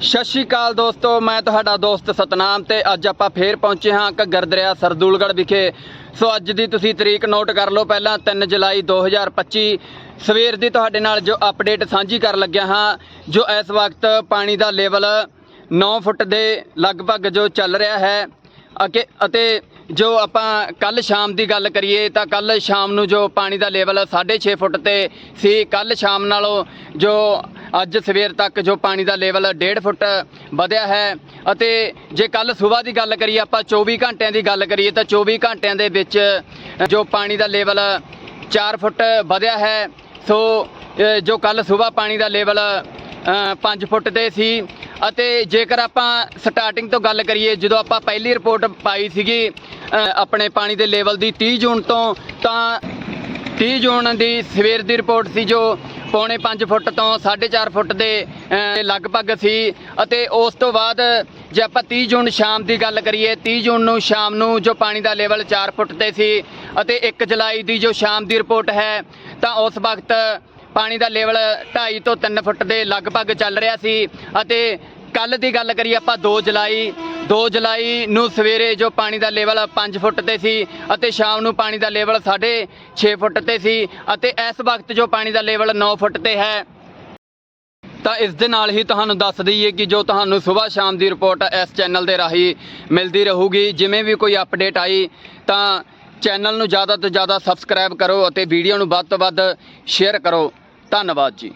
ਸਤਿ ਸ਼੍ਰੀ ਅਕਾਲ ਦੋਸਤੋ, ਮੈਂ ਤੁਹਾਡਾ ਦੋਸਤ ਸਤਨਾਮ ਤੇ ਅੱਜ ਆਪਾਂ ਫੇਰ ਪਹੁੰਚੇ ਹਾਂ ਘੱਗਰ ਦਰਿਆ ਸਰਦੂਲਗੜ੍ਹ ਵਿਖੇ। ਸੋ ਅੱਜ ਦੀ ਤੁਸੀਂ ਤਰੀਕ ਨੋਟ ਕਰ ਲਓ, ਪਹਿਲਾਂ 3 ਜੁਲਾਈ 2025 ਸਵੇਰ ਦੀ ਤੁਹਾਡੇ ਨਾਲ ਜੋ ਅਪਡੇਟ ਸਾਂਝੀ ਕਰਨ ਲੱਗਿਆ ਹਾਂ, ਜੋ ਇਸ ਵਕਤ ਪਾਣੀ ਦਾ ਲੈਵਲ 9 ਫੁੱਟ ਦੇ ਲਗਭਗ ਜੋ ਚੱਲ ਰਿਹਾ ਹੈ। ਅਕੇ, ਅਤੇ ਜੋ ਆਪਾਂ ਕੱਲ ਸ਼ਾਮ ਦੀ ਗੱਲ ਕਰੀਏ ਤਾਂ ਕੱਲ ਸ਼ਾਮ ਨੂੰ ਜੋ ਪਾਣੀ ਦਾ ਲੈਵਲ 6.5 ਫੁੱਟ ਤੇ ਸੀ ਕੱਲ ਸ਼ਾਮ ਨਾਲੋਂ ਜੋ ਅੱਜ ਸਵੇਰ ਤੱਕ ਜੋ ਪਾਣੀ ਦਾ ਲੈਵਲ 1.5 ਫੁੱਟ ਵਧਿਆ ਹੈ ਅਤੇ ਜੇ ਕੱਲ ਸਵੇਰ ਦੀ ਗੱਲ ਕਰੀਏ, ਆਪਾਂ 24 ਘੰਟਿਆਂ ਦੀ ਗੱਲ ਕਰੀਏ ਤਾਂ 24 ਘੰਟਿਆਂ ਦੇ ਵਿੱਚ ਜੋ ਪਾਣੀ ਦਾ ਲੈਵਲ 4 ਫੁੱਟ ਵਧਿਆ ਹੈ। ਸੋ ਜੋ ਕੱਲ ਸਵੇਰ ਪਾਣੀ ਦਾ ਲੈਵਲ 5 ਫੁੱਟ ਤੇ ਸੀ ਅਤੇ ਜੇਕਰ ਆਪਾਂ ਸਟਾਰਟਿੰਗ ਤੋਂ ਗੱਲ ਕਰੀਏ, ਜਦੋਂ ਆਪਾਂ ਪਹਿਲੀ ਰਿਪੋਰਟ ਪਾਈ ਸੀਗੀ ਆਪਣੇ ਪਾਣੀ ਦੇ ਲੈਵਲ ਦੀ 30 ਜੂਨ ਤੋਂ, ਤਾਂ 30 ਜੂਨ ਦੀ ਸਵੇਰ ਦੀ ਰਿਪੋਰਟ ਸੀ ਜੋ ਪੌਣੇ 5 ਫੁੱਟ ਤੋਂ 4.5 ਫੁੱਟ ਦੇ ਲਗਭਗ ਸੀ। ਅਤੇ ਉਸ ਤੋਂ ਬਾਅਦ ਜੇ ਆਪਾਂ 30 ਜੂਨ ਸ਼ਾਮ ਦੀ ਗੱਲ ਕਰੀਏ 30 ਜੂਨ ਨੂੰ ਸ਼ਾਮ ਨੂੰ ਜੋ ਪਾਣੀ ਦਾ ਲੈਵਲ 4 ਫੁੱਟ ਤੇ ਸੀ ਅਤੇ 1 ਜੁਲਾਈ ਦੀ ਜੋ ਸ਼ਾਮ ਦੀ ਰਿਪੋਰਟ ਹੈ, ਤਾਂ ਉਸ ਵਕਤ ਪਾਣੀ ਦਾ ਲੈਵਲ 2.5 ਤੋਂ 3 ਫੁੱਟ ਦੇ ਲਗਭਗ ਚੱਲ ਰਿਹਾ ਸੀ। ਅਤੇ ਕੱਲ ਦੀ ਗੱਲ ਕਰੀਏ ਆਪਾਂ 2 ਜੁਲਾਈ 2 ਜੁਲਾਈ ਨੂੰ ਸਵੇਰੇ ਜੋ ਪਾਣੀ ਦਾ ਲੈਵਲ 5 ਫੁੱਟ ਤੇ ਸੀ ਅਤੇ ਸ਼ਾਮ ਨੂੰ ਪਾਣੀ ਦਾ ਲੈਵਲ 6.5 ਫੁੱਟ ਤੇ ਸੀ ਅਤੇ ਇਸ ਵਕਤ ਜੋ ਪਾਣੀ ਦਾ ਲੈਵਲ 9 ਫੁੱਟ ਤੇ ਹੈ, ਤਾਂ ਇਸ ਦੇ ਨਾਲ ਹੀ ਤੁਹਾਨੂੰ ਦੱਸ ਦਈਏ ਕਿ ਜੋ ਤੁਹਾਨੂੰ ਸਵੇਰ ਸ਼ਾਮ ਦੀ ਰਿਪੋਰਟ ਇਸ ਚੈਨਲ ਦੇ ਰਾਹੀਂ ਮਿਲਦੀ ਰਹੂਗੀ। ਜਿਵੇਂ ਵੀ ਕੋਈ ਅਪਡੇਟ ਆਈ, ਤਾਂ ਚੈਨਲ ਨੂੰ ਜ਼ਿਆਦਾ ਤੋਂ ਜ਼ਿਆਦਾ ਸਬਸਕ੍ਰਾਈਬ ਕਰੋ ਅਤੇ ਵੀਡੀਓ ਨੂੰ ਵੱਧ ਤੋਂ ਵੱਧ ਸ਼ੇਅਰ ਕਰੋ। ਧੰਨਵਾਦ ਜੀ।